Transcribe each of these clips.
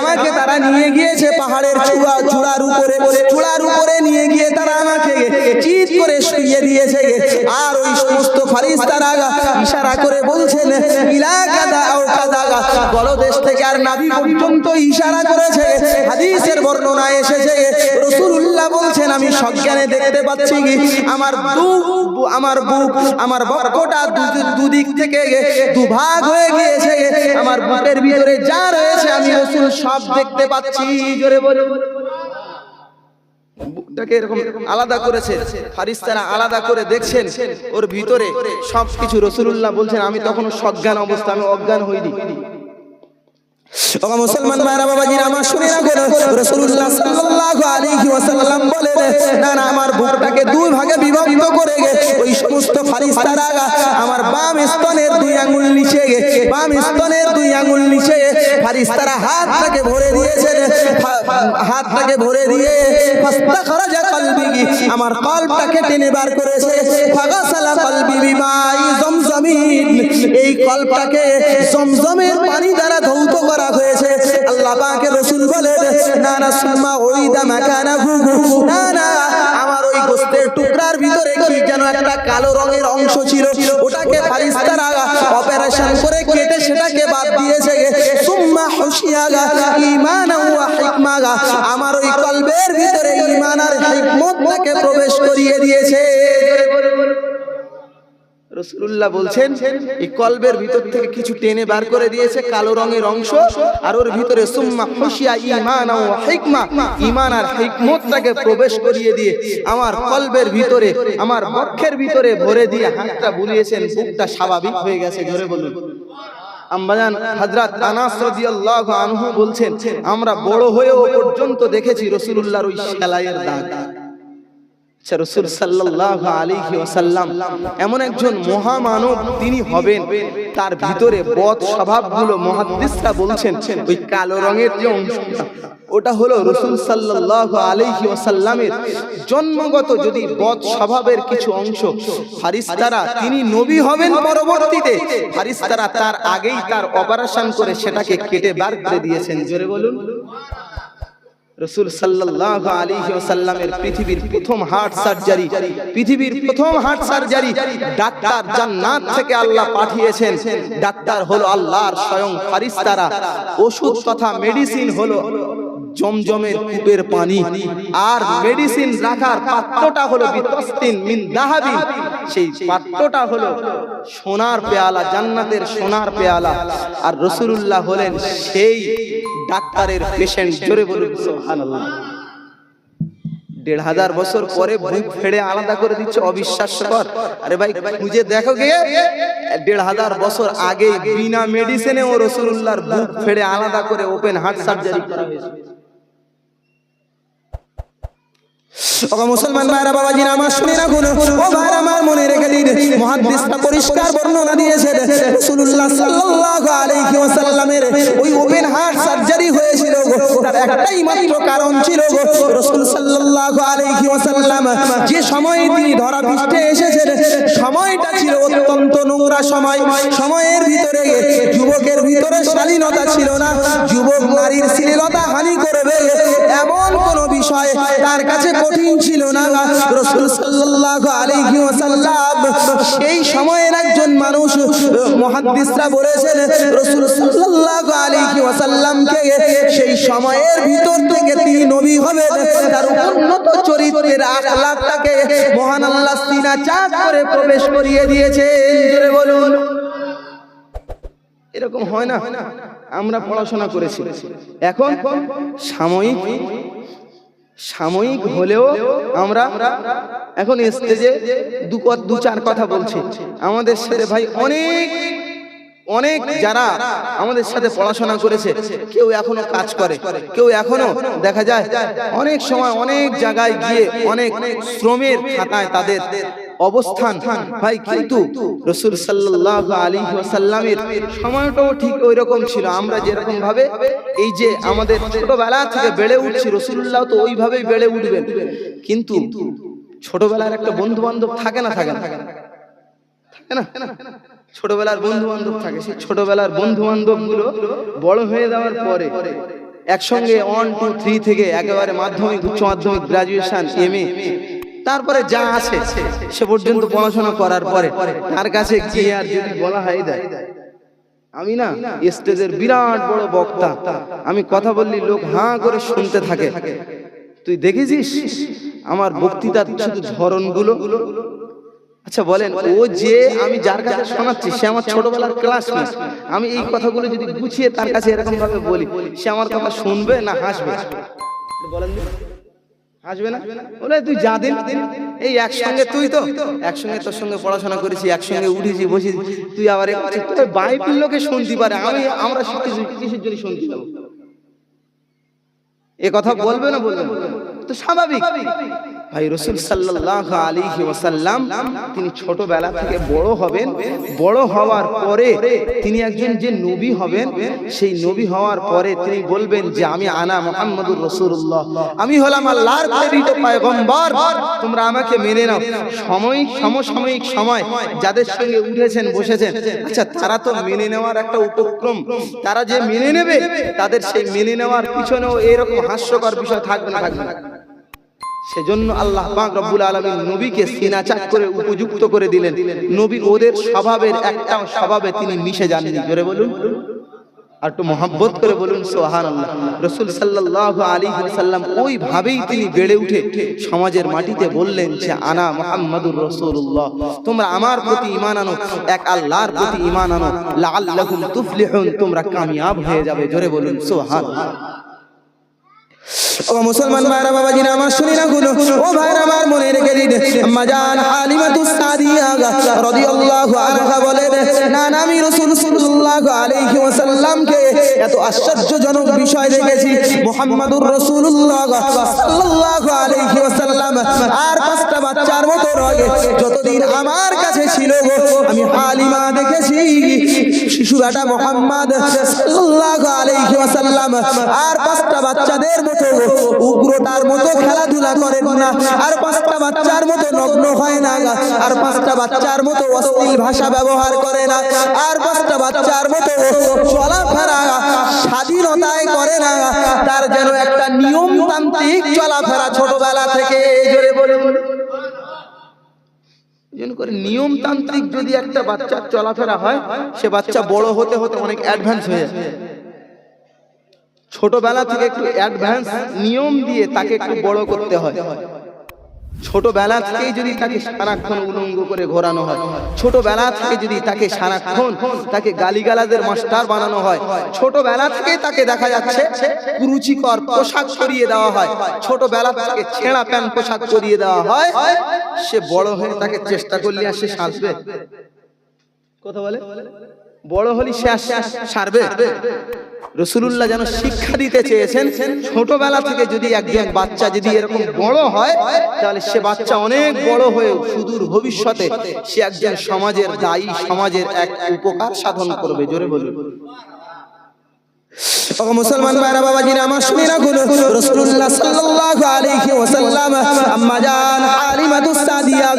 আমাকে তারা নিয়ে গিয়েছে পাহাড়ের চূড়া, চূড়ার উপরে চূড়ার উপরে নিয়ে গিয়ে তারা আমাকে চিৎ করে শুইয়ে দিয়েছে। আর ওই সমস্ত ফারিস্তারা ইশারা করে বলছেন, ইলা কাদা ও কাদা গলদেশ থেকে আর নাভি পর্যন্ত ইশারা করেছে। হাদিসের বর্ণনা এসেছে রসুল্লাহ বলছেন, আমি সজ্ঞানে দেখতে পাচ্ছি আমার বুক আমার বুক, আমার বক্ষটা দুদিক থেকে দুভাগ হয়ে গিয়েছে। আমার বুকের ভিতরে যা রয়েছে, আমি রসুল সব দেখতে পাচ্ছি। জোরে বলুন। এরকম আলাদা আলাদা করে দেখছেন, ওর ভিতরে সবকিছু বলছেন, আমি তখন সজ্ঞান অবস্থা আমি অজ্ঞান হইনি। মুসলমান আমার শুনে রাখেন, রাসূলুল্লাহ সাল্লাল্লাহু আলাইহি ওয়াসাল্লাম বলেন, না না, আমার বুকটাকে দুই ভাগে বিভক্ত করে হাতটাকে ভরে দিয়ে কলবটাকে টেনে বার করেছে। এই কলবটাকে জমজমের পানি দ্বারা ধৌত না না সুম্মা ওই দামা কানা না না। আমার ওই গোস্তের টুকরার ভিতরে কি যেন একটা কালো রঙের অংশ ছিল, ওটাকে ফারিস্তারা রসুল্লাহ বলছেন, এই কলবের ভিতর থেকে কিছু টেনে বার করে দিয়েছে কালো রঙের অংশ, আর ওর ভিতরে সুম্মা খুশিয়া ইমান ও হিকমা ইমান আর হিকমতটাকে প্রবেশ করিয়ে দিয়ে আমার কলবের ভিতরে, আমার বক্ষের ভিতরে ভরে দিয়ে হাতটা বুলিয়েছেন, বুকটা স্বাভাবিক হয়ে গেছে, জোরে বলুন। বলছেন, আমরা বড় হয়েও পর্যন্ত দেখেছি রাসূলুল্লাহর ওই সেলাইয়ের দাগ। রসুল সাল্লাল্লাহু আলাইহি ওয়াসাল্লাম এমন একজন মহামানব তিনি হবেন। তার ভিতরে বদ স্বভাবগুলো মুহাদ্দিসরা বলছেন, ওই কালো রঙের যে অংশটা, ওটা হলো রসুল সাল্লাল্লাহু আলাইহি ওয়াসাল্লামের জন্মগত যদি বদ স্বভাবের কিছু অংশ, ফারিস্তারা তিনি নবী হবেন পরবর্তীতে, ফারিস্তারা তার আগেই তার অপারেশন করে সেটাকে কেটে বার করে দিয়েছেন। জোরে বলুন। রসুল সাল্লাল্লাহু আলাইহি ওয়াসাল্লামের পৃথিবীর প্রথম হার্ট সার্জারি, পৃথিবীর প্রথম হার্ট সার্জারি ডাক্তার জান্নাত থেকে আল্লাহ পাঠিয়েছেন। ডাক্তার হলো আল্লাহর স্বয়ং ফারিস্তারা। ওষুধ তথা মেডিসিন হলো জমজমের কূপের পানি আর মেডিসিন রাখার পাত্রটা হলো বিতস্তিন মিন দাহাবি। সেই পাত্রটা হলো সোনার পেয়ালা, জান্নাতের সোনার পেয়ালা। আর রসুলুল্লাহ হলেন সেই ডাক্তারের পেশেন্ট জোরে বলুন, সুবহানাল্লাহ। দেড় হাজার বছর পরে বুক ফেড়ে আলাদা করে দিচ্ছে অবিশ্বাস্যকর আরে ভাই, খুঁজে দেখো গে। দেড় হাজার বছর আগে বিনা মেডিসিনে ও রসুল্লাহর বুক ফেড়ে আলাদা করে ওপেন হার্ট সার্জারি করা হয়েছে ও মুসলমান ভাইরা বাবাজিরা আমার শুনে ও আমার মনে রেখে দিন। মুহাদ্দিসরা পরিষ্কার বর্ণনা দিয়েছে রাসূলুল্লাহ সাল্লাল্লাহু আলাইহি ওয়াসাল্লামের ওই ওপেন হার্ট সার্জারি হয়েছিল। যুবকের ভিতরে শালীনতা ছিল না। যুবক নারীর শ্লীলতা হানি করবে এমন কোন বিষয় তার কাছে কঠিন ছিল না। রাসূল সাল্লাল্লাহু আলাইহি সেই সময়ের একজন মানুষ, মুহাদ্দিসরা বলেছেন, রাসূল সাল্লাল্লাহু আলাইহি সেই সময়ের ভিতর থেকে তিনি নবী হবেন। তার উন্নত চরিত্রের আখলাকটাকে মহান আল্লাহ সিনা চাঁদ করে প্রবেশ করিয়ে দিয়েছেন জোরে বলুন। এরকম হয় না। আমরা পড়াশোনা করেছি। এখন সাময়িক সাময়িক হলেও আমরা এখন স্টেজে দু চার কথা বলছি। আমাদের সাথে ভাই অনেক অনেক যারা আমাদের সাথে পড়াশোনা করেছে কেউ এখনও কাজ করে কেউ এখনও দেখা যায় অনেক সময় অনেক জায়গায় গিয়ে অনেক শ্রমের খাতায় তাদের অবস্থান। ভাই কিন্তু রসুল সাল্লাল্লাহু আলাইহি ওয়াসাল্লামের সময়টাও ঠিক ওই রকম ছিল। আমরা যেরকম ভাবে এই যে আমাদের ছোটবেলা থেকে বেড়ে উঠছি রসুল্লাহ তো ওইভাবেই বেড়ে উঠবেন। কিন্তু ছোটবেলার একটা বন্ধু বান্ধব থাকে না থাকে না? থাকে না? ছোটবেলার বন্ধু বান্ধব থাকে, সেই ছোটবেলার বন্ধু বান্ধবগুলো বড় হয়ে যাওয়ার পরে একসঙ্গে ওয়ান টু থ্রি থেকে একেবারে মাধ্যমিক, উচ্চ মাধ্যমিক গ্রাজুয়েশন এম এ তারপরে যা আছে, সে পর্যন্ত পড়াশোনা করার পরে তার কাছে গিয়ে আর যদি বলা হয় দেয় আমি না স্টেজের বিরাট বড় বক্তা, আমি কথা বললি, লোক হাঁ করে শুনতে থাকে। তুই দেখেছিস? আমার বক্তৃতার শুধু ধরনগুলো? আচ্ছা বলেন ও যে আমি যার কাছে শোনাচ্ছি সে আমার ছোটবেলার ক্লাসমেট আমি এই কথাগুলো যদি গুছিয়ে তার কাছে এরকম ভাবে বলি সে আমার কথা শুনবে না হাসবে? বলেন না? বলে তুই যা দিন এই একসঙ্গে তুই তো। একসঙ্গে তোর সঙ্গে পড়াশোনা করেছি একসঙ্গে উঠেছি বসি তুই আবার। বাইরের লোকে শুনতে পারে। আমি আমরা শিখেছি কিসের জন্য শুনতে যাব এ কথা বলবে না বলবে? তো স্বাভাবিক। ভাই রসুল সাল্লাল্লাহু আলাইহি ওয়াসাল্লাম তিনি ছোটবেলা থেকে বড় হবেন। বড় হওয়ার পরে তিনি একজন যে নবী হবেন, সেই নবী হওয়ার পরে তিনি বলবেন যে, আমি আনা মুহাম্মাদুর রাসূলুল্লাহ। আমি হলাম আল্লাহর পয়গম্বর। তোমরা আমাকে মেনে নাও। সময়, সমসাময়িক সময় যাদের সঙ্গে উঠেছেন, বসেছেন। আচ্ছা তারা তো মেনে নেওয়ার একটা উপক্রম। তারা যে মেনে নেবে, তাদের সেই মেনে নেওয়ার পিছনেও এরকম হাস্যকর বিষয় থাকবে না থাকবে না। সেজন্য আল্লাহ রব্বুল আলামিন নবীকে সিনা চাক করে উপযুক্ত করে দিলেন। নবী ওদের স্বভাবের একটা স্বভাবে তিনি মিশে যাননি। জোরে বলুন। আর একটু করে বলুন আল্লাহ রসুল আলী ওইভাবেই তিনি বেড়ে সমাজের মাটিতে বললেন যে, আনা তোমরা আমার প্রতি ইমান এক আল্লাহর ইমান তোমরা কামিয়াব হয়ে যাবে। জোরে বলুন সোহান ও মুসলমান ভাইরা, বাবাজিরা, আমার শুনি না গুলো। ও ভাইরা, আমার মনে রেখে দিন। মাজান হালিমাতু সাদিয়া রাদিয়াল্লাহু আনহা বলেন না না, আমি রাসূল সাল্লাল্লাহু আলাইহি ওয়াসাল্লামকে এত আশ্চর্যজনক বিষয় দেখেছি। মুহাম্মাদুর রাসূলুল্লাহ সাল্লাল্লাহু আলাইহি ওয়াসাল্লাম। আর পাঁচটা বাচ্চার মতো রয়ে যতদিন আমার কাছে ছিল গো, আমি হালিমা দেখেছি। শিশু বেটা মোহাম্মদ সাল্লাল্লাহু আলাইহি ওয়াসাল্লাম। আর পাঁচটা বাচ্চাদের মতো উগ্রতার মতো খেলাধুলা করেন না। আর পাঁচটা বাচ্চার মতো নগ্ন হয় না। আর পাঁচটা বাচ্চার মতো অশ্লীল ভাষা ব্যবহার করে না। আর পাঁচটা বাচ্চার মতো চলাফেরা স্বাধীনতায় করে না। তার যেন একটা নিয়মতান্ত্রিক চলাফেরা ছোটবেলা থেকে। জোরে করে নিয়মতান্ত্রিক যদি একটা বাচ্চার চলাফেরা হয়, সে বাচ্চা বড় হতে হতে অনেক অ্যাডভান্স হয়ে যায়। ছোটবেলা থেকে একটু অ্যাডভান্স নিয়ম দিয়ে তাকে একটু বড় করতে হয়। ছোটবেলা থেকেই যদি তাকে সারাক্ষণ উলঙ্গ করে ঘোরানো হয় ছোটবেলা থেকে যদি তাকে সারাক্ষণ তাকে গালিগালাদের মাস্টার বানানো হয় ছোটবেলা থেকেই তাকে দেখা যাচ্ছে কুরুচিকর পোশাক সরিয়ে দেওয়া হয়। ছোটবেলা থেকে ছেঁড়া প্যান্ট পোশাক সরিয়ে দেওয়া হয়। সে বড় হয়ে তাকে চেষ্টা করলে আর সে সাজবে। কথা বলে? বড় হলি শেষ সারবে। রসুল্লাহ যেন শিক্ষা দিতে চেয়েছেন, ছোটবেলা থেকে যদি একজন বাচ্চা যদি এরকম বড় হয়, তাহলে সে বাচ্চা অনেক বড় হয়ে সুদূর ভবিষ্যতে সে একজন সমাজের দায়ী, সমাজের এক উপকার সাধন করবে। জোরে বলুন। ও মুসলমান ভাইরা, বাবাজিরা আমার শুনে রাখুন রাসূলুল্লাহ সাল্লাল্লাহু আলাইহি ওয়াসাল্লাম, আম্মা জান হালিমাতুস সাদিয়া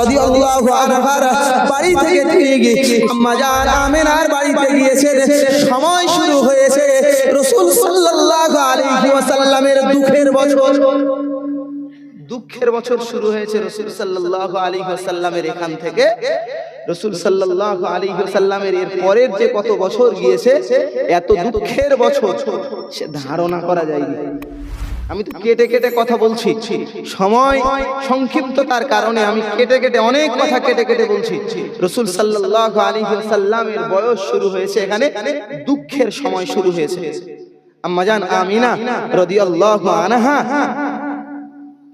রাদিয়াল্লাহু আনহার বাড়ি থেকে গিয়ে, আম্মা জান আমিনার বাড়িতে গিয়েছে সময় শুরু হয়েছে রাসূল সাল্লাল্লাহু আলাইহি ওয়াসাল্লামের দুঃখের বছর। দুঃখের বছর শুরু হয়েছে রসুল সাল্লাল্লাহু আলাইহি ওয়াসাল্লামের এখান থেকে। রসুল সাল্লাল্লাহু আলাইহি ওয়াসাল্লামের এর পরের যে কত বছর গিয়েছে, এত দুঃখের বছর সে ধারণা করা যায়নি। আমি তো কেটে কেটে কথা বলছি। সময় সংক্ষিপ্ততার কারণে আমি কেটে কেটে অনেক কথা কেটে কেটে বলছি। রসুল সাল্লাল্লাহু আলাইহি ওয়াসাল্লামের বয়স শুরু হয়েছে এখানে, দুঃখের সময় শুরু হয়েছে। আম্মাজান আমিনা রাদিয়াল্লাহু আনহা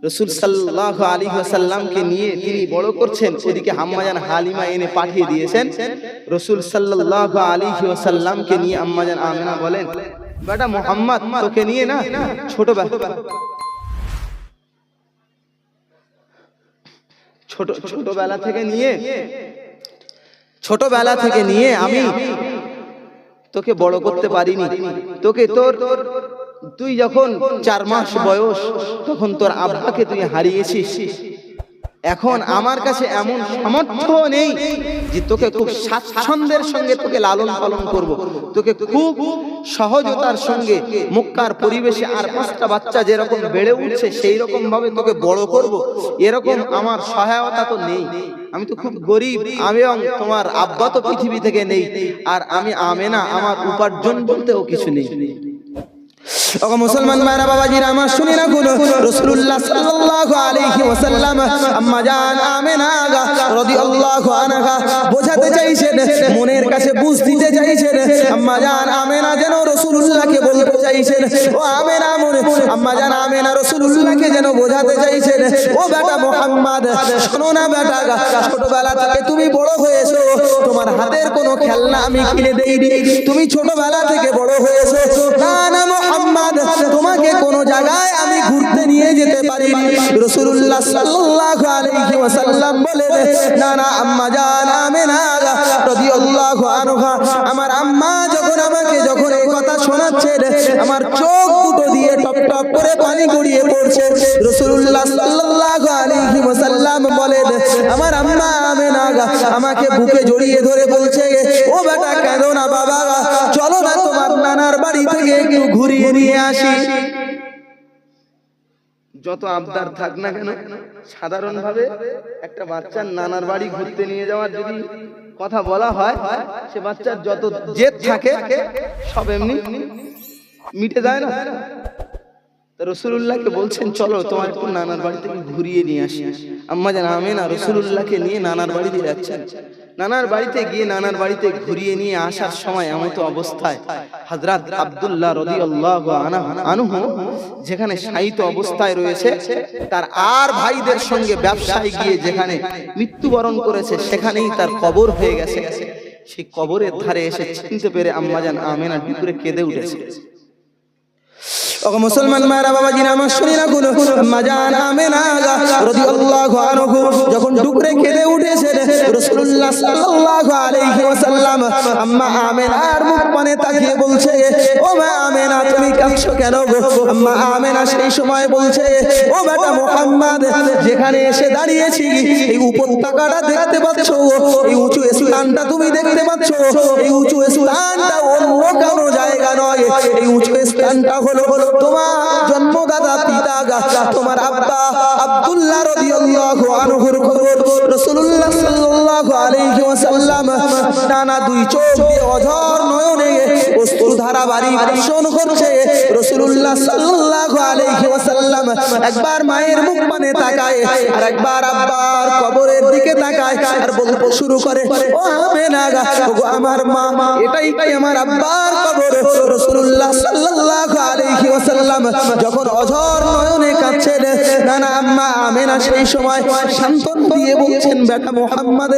রসুল সাল্লাহ আলী সাল্লামকে নিয়ে তিনি বড় করছেন ওদিকে হাম্মাজান হালিমা এনে পাঠিয়ে দিয়েছেন। রসুল সাল্লাহ আলী সাল্লামকে নিয়ে আম্মাজান আমিনা বলেন, বেটা মোহাম্মদ, তোকে নিয়ে না ছোট ছোট, ছোটবেলা থেকে নিয়ে, ছোটবেলা থেকে নিয়ে আমি তোকে বড় করতে পারিনি। তোকে তোর তুই যখন চার মাস বয়স, তখন তোর আব্বাকে তুই হারিয়েছিস এখন আমার কাছে এমন সামর্থ্য নেই যে তোকে খুব স্বাচ্ছন্দ্যের সঙ্গে তোকে লালন পালন করব। তোকে খুব সহজতার সঙ্গে মুক্কার পরিবেশে আর পাঁচটা বাচ্চা যেরকম বেড়ে উঠছে সেই রকম ভাবে তোকে বড় করব। এরকম আমার সহায়তা তো নেই আমি তো খুব গরিব, আমি তোমার আব্বা তো পৃথিবী থেকে নেই আর আমি আমেনা, আমার উপার্জন বলতেও কিছু নেই ওগো মুসলমান মায়েরা, বাবাজিরা, আমার শুনি রাসূলুল্লাহ সাল্লাল্লাহু আলাইহি ওয়াসাল্লাম, আম্মা জান আমেনা রাদিয়াল্লাহু আনহা, বোঝাতে চাইছেন, মনের কাছে বুঝ দিতে চাইছেন। আম্মা জান আমেনা যেন রাসূলুল্লাহকে বলতে চাইছেন। ও আমেনা মনে, আম্মা জান আমেনা রাসূলুল্লাহকে যেন বোঝাতে চাইছেন। ও বেটা মুহাম্মদ, শোনো না বেটা ছোটবেলা থেকে তুমি বড় হয়েছো, তোমার হাতের কোনো খেলনা আমি কিনে দেইনি। তুমি ছোটবেলা থেকে বড় হয়েছো। না না তোমাকে কোন জায়গায় আমি ঘুরতে নিয়ে যেতে পারি। রাসূলুল্লাহ সাল্লাল্লাহু আলাইহি ওয়াসাল্লাম বলে না না, আম্মা রাদিয়াল্লাহু আনহা। আমার আম্মা যখন আমাকে যখন এই কথা শোনাচ্ছেন, আমার চোখ দুটো দিয়ে টপ টপ করে পানি গড়িয়ে পড়ছে। সাল্লাল্লাহু আলাইহি ওয়াসাল্লাম বলেন, আমার আম্মা আমাকে বুকে জড়িয়ে ধরে বলছে, ও বেটা কেন না বাবা থেকে ঘুরিয়ে নিয়ে আসি। যত আবদার থাক না কেন সাধারণভাবে একটা বাচ্চার নানার বাড়ি ঘুরতে নিয়ে যাওয়ার যদি কথা বলা হয় সে বাচ্চার যত জেদ থাকে সব এমনি মিটে যায় না। রসুল্লাহকে বলছেন চলো তোমার একটু নানার বাড়ি থেকে ঘুরিয়ে নিয়ে আসি। আম্মা জান আমি না রসুল্লাহকে নিয়ে নানার বাড়িতে যাচ্ছেন। নানার বাড়িতে গিয়ে, নানার বাড়িতে ঘুরিয়ে নিয়ে আসার সময় এমন তো অবস্থায়। হযরত আব্দুল্লাহ রাদিয়াল্লাহু আনহু যেখানে শায়িত অবস্থায় রয়েছে, তার আর ভাইদের সঙ্গে ব্যবসায় গিয়ে যেখানে মৃত্যুবরণ করেছে, সেখানেই তার কবর হয়ে গেছে। সেই কবরের ধারে এসে চিনতে পেরে আম্মাজান আমেনা ডিপুরে কেঁদে উঠেছে। ওগো মুসলমান মায়েরা বাবাজিরা আমার শুনি না গুলো মাজান আমেনা রাদিয়াল্লাহু আনহু, যখন ডুকরে কেঁদে উঠেছেন রাসূলুল্লাহ সাল্লাল্লাহু আলাইহি ওয়াসাল্লাম, আম্মা আমেনার মুখ পানে তাকিয়ে বলছে, ও মা আমেনা, তুমি কাঁদছো কেন গো? আম্মা আমেনা সেই সময় বলছে, ও বেটা মুহাম্মদ, যেখানে এসে দাঁড়িয়েছি, এই উপত্যকাটা দেখতে পাচ্ছ, এই উঁচু স্থানটা তুমি দেখতে পাচ্ছ, এই উঁচু স্থানটা অন্য কোনো জায়গা নয়, এই উঁচু স্থানটা হলো তোমার জন্মদাতা পিতা তোমার আব্বা আব্দুল্লাহ রাদিয়াল্লাহু আনহুর খবর। রাসূলুল্লাহ সাল্লাল্লাহু আলাইহি ওয়াসাল্লাম নানা দুই চোখ দিয়ে অঝর নয়নে অশ্রুধারা বাড়ি বর্ষণ করছে। রাসূলুল্লাহ সাল্লাল্লাহু আলাইহি ওয়াসাল্লাম একবার মায়ের মুখ পানে তাকায় আর একবার আব্বার কবরের দিকে তাকায় আর বলতে শুরু করে, ও আমেনা গা আমার মা, এটাই কি আমার আব্বার কবর? রাসূলুল্লাহ সাল্লাল্লাহু আলাইহি ওয়াসাল্লাম যখন অঝর নয়নে কাঁদছেন, নানা আম্মা আমেনা সেই সময় সান্তন দিয়ে বলছেন, বেটা মুহাম্মদ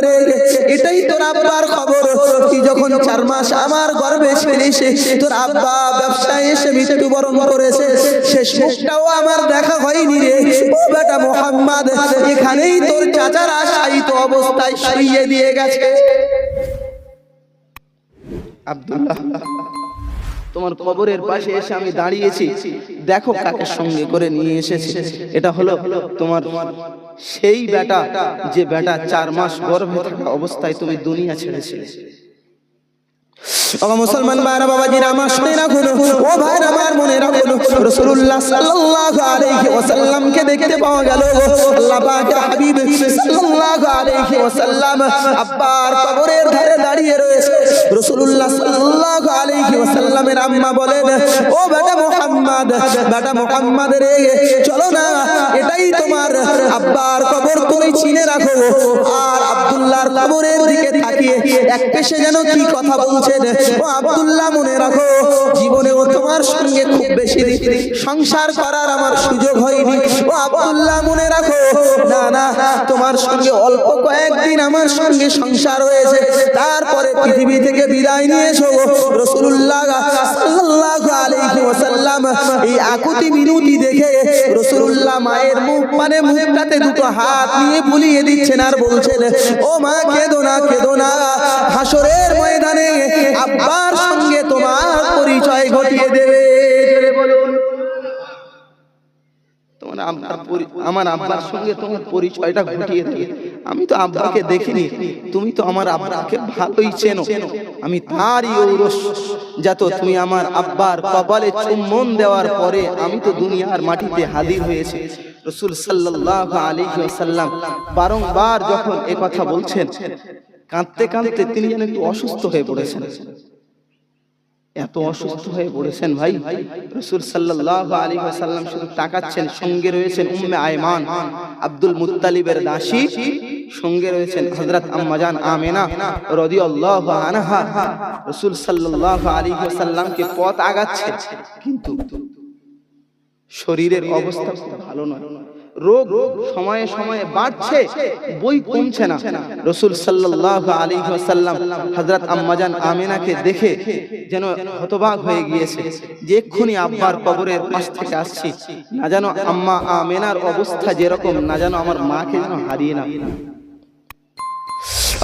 এটাই তোর আব্বার খবর। তুই যখন চার মাস আমার গর্ভে ছিলিস, তোর আব্বা ব্যবসায় এসে মৃত্যুবরণ করেছে। শেষ মুখটাও আমার দেখা হয়নি রে। ও বেটা মুহাম্মদ, এখানেই তোর চাচারা শায়িত অবস্থায় শুইয়ে দিয়ে গেছে। আব্দুল্লাহ। তোমার কবরের পাশে এসে আমি দাঁড়িয়েছি। দেখো কাকে সঙ্গে করে নিয়ে এসেছি। এটা হলো তোমার সেই বেটা, যে বেটা চার মাস গর্ভে থাকা অবস্থায় তুমি দুনিয়া ছেড়েছিলে। ও মুসলমান ভাইরা, বাবাজিরা, আমার শুনে রাখুন। ও ভাই আমার মনে রাখুন। রাসূলুল্লাহ সাল্লাল্লাহু আলাইহি ওয়াসাল্লামকে দেখতে পাওয়া গেল। আল্লাহ পাকের হাবিব সাল্লাল্লাহু আলাইহি ওয়াসাল্লাম আব্বার কবরের ধারে দাঁড়িয়ে রয়েছে। সাল্লাল্লাহু আলাইহি ওয়াসাল্লামের আম্মা বলেন, ও বেটা মুহাম্মদ বেটা মুহাম্মদ রে, চলো না, এটাই তোমার আব্বার কবর, তুমি চিনে রাখো। আর আব্দুল্লাহর কবরের দিকে তাকিয়ে এক পেশে যেন কি কথা বলছেন ও আব্দুল্লাহ মনে রাখো, জীবনেও তোমার সঙ্গে খুব বেশি সংসার করার আমার সুযোগ হয়নি। ও আব্দুল্লাহ মনে রাখো, না না, তোমার সঙ্গে অল্প কয়েকদিন আমার সঙ্গে সংসার হয়েছে। তারপরে পৃথিবী থেকে বিদায় নিয়েছো রসুল্লাহ সাল্লাল্লাহু আলাইহি ওয়াসাল্লাম এই আকুতি মিনতি দেখে রসুল্লাহ মায়ের মুখ মানে মুখটাতে দুটো হাত নিয়ে বুলিয়ে দিচ্ছেন আর বলছেন, ও মা, কেঁদো না কেঁদো না। হাসরের ময়দানে আব্বার সঙ্গে তোমার পরিচয় ঘটিয়ে দেবে। আমার আব্বার সঙ্গে তোমার পরিচয়টা ঘটিয়ে আমি তো আব্বাকে দেখিনি। তুমি তো আমার আব্বাকে ভালোই চেনো। আমি তারই ঔরস তুমি আমার আব্বার কপালে চুম্বন দেওয়ার পরে আমি তো দুনিয়ার মাটিতে হাজির হয়েছে। রসুল সাল্লাল্লাহু আলাইহি ওয়াসাল্লাম বারংবার যখন কথা বলছেন কাঁদতে কাঁদতে তিনি যেন একটু অসুস্থ হয়ে পড়েছেন। এত অসুস্থ হয়ে পড়েছেন ভাই। রসুল সাল্লাল্লাহু আলাইহি সাল্লাম শুধু তাকাচ্ছেন সঙ্গে রয়েছেন উম্মে আয়মান আব্দুল মুত্তালিবের দাসী সঙ্গে রয়েছেন হযরত আম্মাজান আমেনা রাদিয়াল্লাহু আনহা। রসুল সাল্লাল্লাহু আলাইহি ওয়াসাল্লামকে পথ আগাচ্ছে কিন্তু শরীরের অবস্থা ভালো নয়। রোগ সময়ে সময়ে বাড়ছে, বই কমছে না। রসুল সাল্লাহ আলী সাল্লাম হজরত আম্মাজান আমিনাকে দেখে যেন হতবাক হয়ে গিয়েছে যে এক্ষুনি আব্বার কবরের পাশ থেকে আসছি। না যেন আম্মা আমেনার অবস্থা যেরকম, না যেন আমার মাকে যেন হারিয়ে না।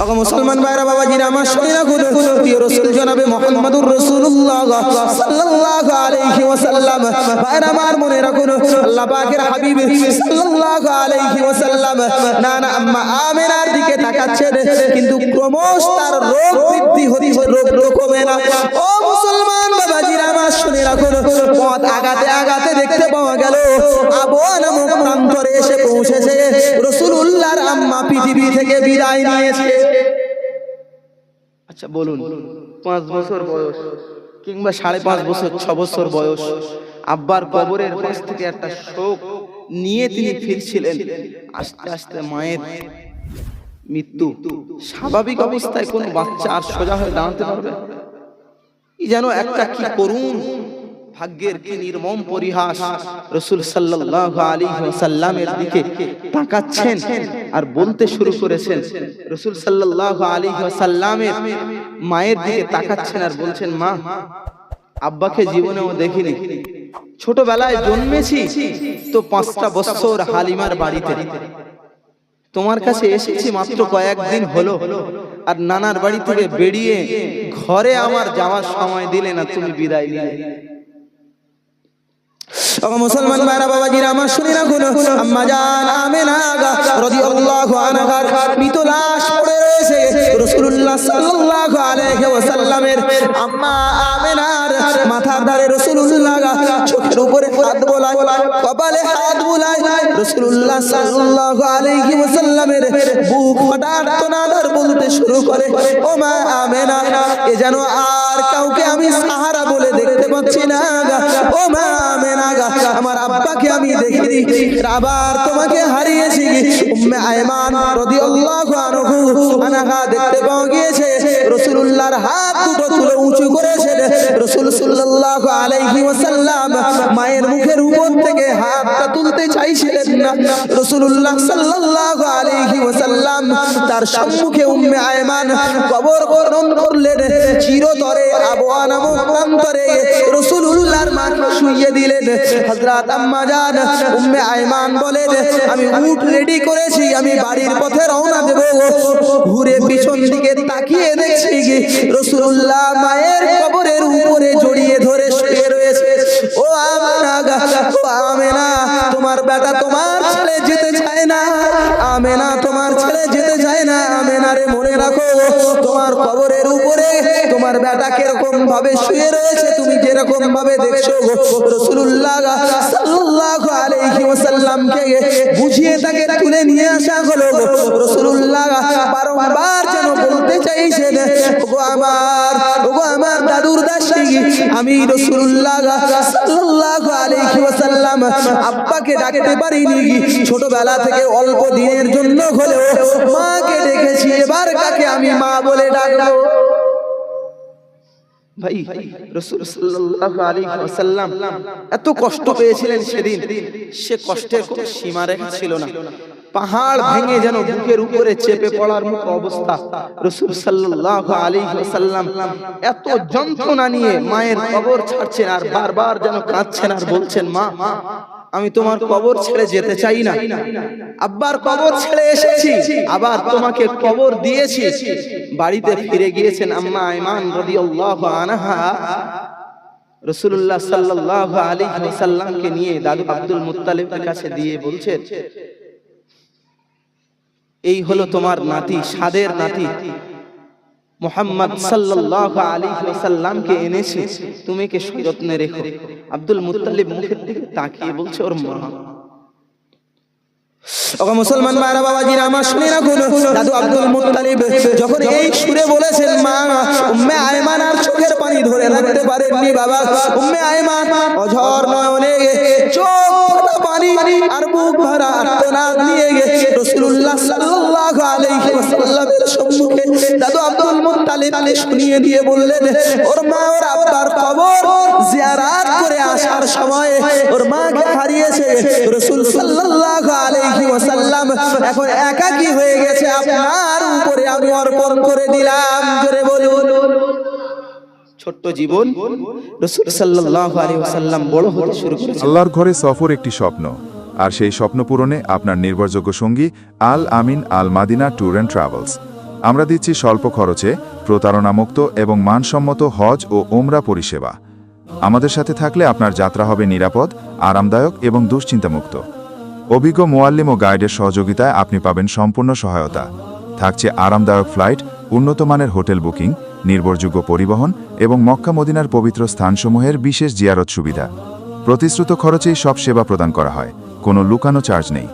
ওগো মুসলমান ভাইরা বাবাজিরা আমার শুনে রাখুন প্রিয় রাসূল জনাবে মুহাম্মদুর রাসূলুল্লাহ সাল্লাল্লাহু আলাইহি ওয়াসাল্লাম। ভাইরা আমার মনে রাখুন আল্লাহ পাকের হাবিব সাল্লাল্লাহু আলাইহি ওয়াসাল্লাম। না না আম্মা আমিনার দিকে তাকাচ্ছেন কিন্তু ক্রমশ তার রোগ বৃদ্ধি হচ্ছে রোগ রোগ না। ও মুসলমান বাবাজিরা আমার শুনে রাখুন পথ আগাতে আগাতে দেখতে পাওয়া গেল আবহাওয়া নামক প্রান্তরে এসে পৌঁছেছে। আম্মা পৃথিবী থেকে বিদায় নিয়েছে। আচ্ছা বলুন, পাঁচ বছর বয়স কিংবা সাড়ে পাঁচ বছর, ছ বছর বয়স, আব্বার কবরের পাশ থেকে একটা শোক নিয়ে তিনি ফিরছিলেন। আস্তে আস্তে মায়ের মৃত্যু। স্বাভাবিক অবস্থায় কোনো বাচ্চা আর সোজা হয়ে দাঁড়াতে পারবে যেন একটা কি করুন। ভাগ্যের কি নির্মম পরিহাস? রসুল সাল্লাল্লাহু আলাইহি ওয়াসাল্লামের দিকে তাকাচ্ছেন আর বলতে শুরু করেছেন, রসুল সাল্লাল্লাহু আলাইহি সাল্লামের মায়ের দিকে তাকাচ্ছেন আর বলছেন, মা, আব্বাকে জীবনেও দেখিনি। ছোটবেলায় জন্মেছি তো পাঁচটা বছর হালিমার বাড়িতে। তোমার কাছে এসেছি মাত্র কয়েকদিন হলো আর নানার বাড়ি থেকে বেরিয়ে ঘরে আমার যাওয়ার সময় দিলে না তুমি বিদায় নিলে। ওগো মুসলমান ভাইরা, বাবাজিরা, আমার শুনে রাখুন আম্মা জান আমেনা রাদিয়াল্লাহু আনহার মৃত লাশ পড়ে রয়েছে রাসূলুল্লাহ সাল্লাল্লাহু আলাইহি ওয়াসাল্লামের আম্মা আমেনার মাথার ধারে রাসূলুল্লাহ চোখের উপরে হাত বোলায়, কপালে হাত বোলায়। আলাইহি ওয়াসাল্লামের বুক হঠাৎ বলতে শুরু করে ও মা আমেনা, এ যেন আর কাউকে আমি সাহারা বলে দেখতে পাচ্ছি না ও মা আমেনা আমার আব্বাকে আমি দেখিনি আবার তোমাকে হারিয়েছি উম্মে আয়মান রাদিয়াল্লাহু আনহু দেখতে পাওয়া গিয়েছে, রাসূলুল্লাহর হাত দুটো তুলে উঁচু করেছেন রাসূল সাল্লাল্লাহু আলাইহি ওয়াসাল্লাম মায়ের মুখের উপর থেকে হাতটা তুলতে চাইছিলেন। আমি উট রেডি করেছি, আমি বাড়ির পথে রওনা দেব। ঘুরে পিছন দিকে তাকিয়ে দেখছি কি রাসূলুল্লাহ মায়ের কবরের উপরে জড়িয়ে ধরে শুয়ে রয়েছে। ও আমেনা গা, ও আমেনা, তোমার বেটা তোমার ছেলে যেতে চায় না। আমেনা তোমার ছেলে যেতে চায় না। আমেনা রে, মনে রাখো, তোমার কবরের উপরে তোমার বেটা কীরকম ভাবে শুয়ে রয়েছে, তুমি যেরকম ভাবে দেখছ, রাসূলুল্লাহ সাল্লাল্লাহু আলাইহি ওয়াসাল্লামকে বুঝিয়ে তাকে তুলে নিয়ে আসা হলো। রাসূলুল্লাহ বারংবার যেন বলতে চাইছেন আমার আমার দাদুর দাসী আমি রাসূলুল্লাহ সাল্লাল্লাহু আলাইহি ওয়াসাল্লাম আব্বাকে ডাকতে পারিনি। ছোটবেলা থেকে অল্প দিনের জন্য হলেও মাকে ডেকেছি। এবার কাকে আমি মা বলে ডাকবো? ভাই রসুল সাল্লাল্লাহু আলাইহি ওয়াসাল্লাম এত কষ্ট পেয়েছিলেন সেদিন। সে কষ্টের সীমা রেখা ছিল না। পাহাড় ভেঙে যেন বুকের উপরে চেপে পড়ার মতো অবস্থা। রসুল সাল্লাল্লাহু আলাইহি ওয়াসাল্লাম এত যন্ত্রণা নিয়ে মায়ের কবর ছাড়ছেন আর বারবার যেন কাঁদছেন আর বলছেন, মা, আমি তোমার কবর ছেড়ে যেতে চাই না। আব্বার কবর ছেড়ে এসেছি, আবার তোমাকে কবর দিয়েছি। বাড়িতে ফিরে গিয়েছেন আম্মা আইমান রাদিয়াল্লাহু আনহা। রসুল্লাহ সাল্লাল্লাহু আলাইহি ওয়াসাল্লামকে নিয়ে দাদু আব্দুল মুত্তালিবের কাছে দিয়ে বলছেন এই হলো তোমার নাতি, সাদের নাতি। মোহাম্মদ সাল্লাল্লাহু আলাইহি ওয়াসাল্লামকে এনেছি। তুমি কে সযত্নে রেখো? আব্দুল মুত্তালিব মুখের দিকে তাকিয়ে বলছে, ওর মা। ওগো মুসলমান মারা বাবাজি আমার শুনে রাখুন, দাদু আব্দুল মুত্তালিব যখন এই সুরে বলেছেন, মা, উম্মে আয়মান আর চোখের পানি ধরে রাখতে পারেননি বাবা। উম্মে আয়মান, অঝর নয়নে চোখ পানি আর বুক ভরা আর্তনাদ নিয়ে দিয়ে বললেন, ওর মা ওর আব্বার কবর জিয়ারাত করে আসার সময় ওর মাকে হারিয়েছে। রাসূল সাল্লাল্লাহু আলাইহি ওয়াসাল্লাম এখন একাকী হয়ে গেছে। আপনার উপরে আমি অর্পণ করে দিলাম। বলুন। আল্লাহর ঘরে সফর একটি স্বপ্ন, আর সেই স্বপ্ন পূরণে আপনার নির্ভরযোগ্য সঙ্গী Al Amin Al Madina tour and travels. আমরা দিচ্ছি স্বল্প খরচে প্রতারণামুক্ত এবং মানসম্মত হজ ও ওমরা পরিষেবা। আমাদের সাথে থাকলে আপনার যাত্রা হবে নিরাপদ, আরামদায়ক এবং দুশ্চিন্তামুক্ত। অভিজ্ঞ মোয়াল্লিম ও গাইডের সহযোগিতায় আপনি পাবেন সম্পূর্ণ সহায়তা। থাকছে আরামদায়ক ফ্লাইট, উন্নত মানের হোটেল বুকিং, নির্ভরযোগ্য পরিবহন এবং মক্কা মদিনার পবিত্র স্থানসমূহের বিশেষ জিয়ারত সুবিধা। প্রতিশ্রুত খরচেই সব সেবা প্রদান করা হয়, কোনো লুকানো চার্জ নেই।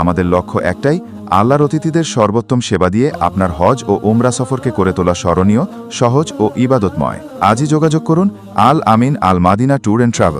আমাদের লক্ষ্য একটাই, আল্লাহর অতিথিদের সর্বোত্তম সেবা দিয়ে আপনার হজ ও ওমরা সফরকে করে তোলা স্মরণীয়, সহজ ও ইবাদতময়। আজই যোগাযোগ করুন Al Amin Al Madina tour and travel.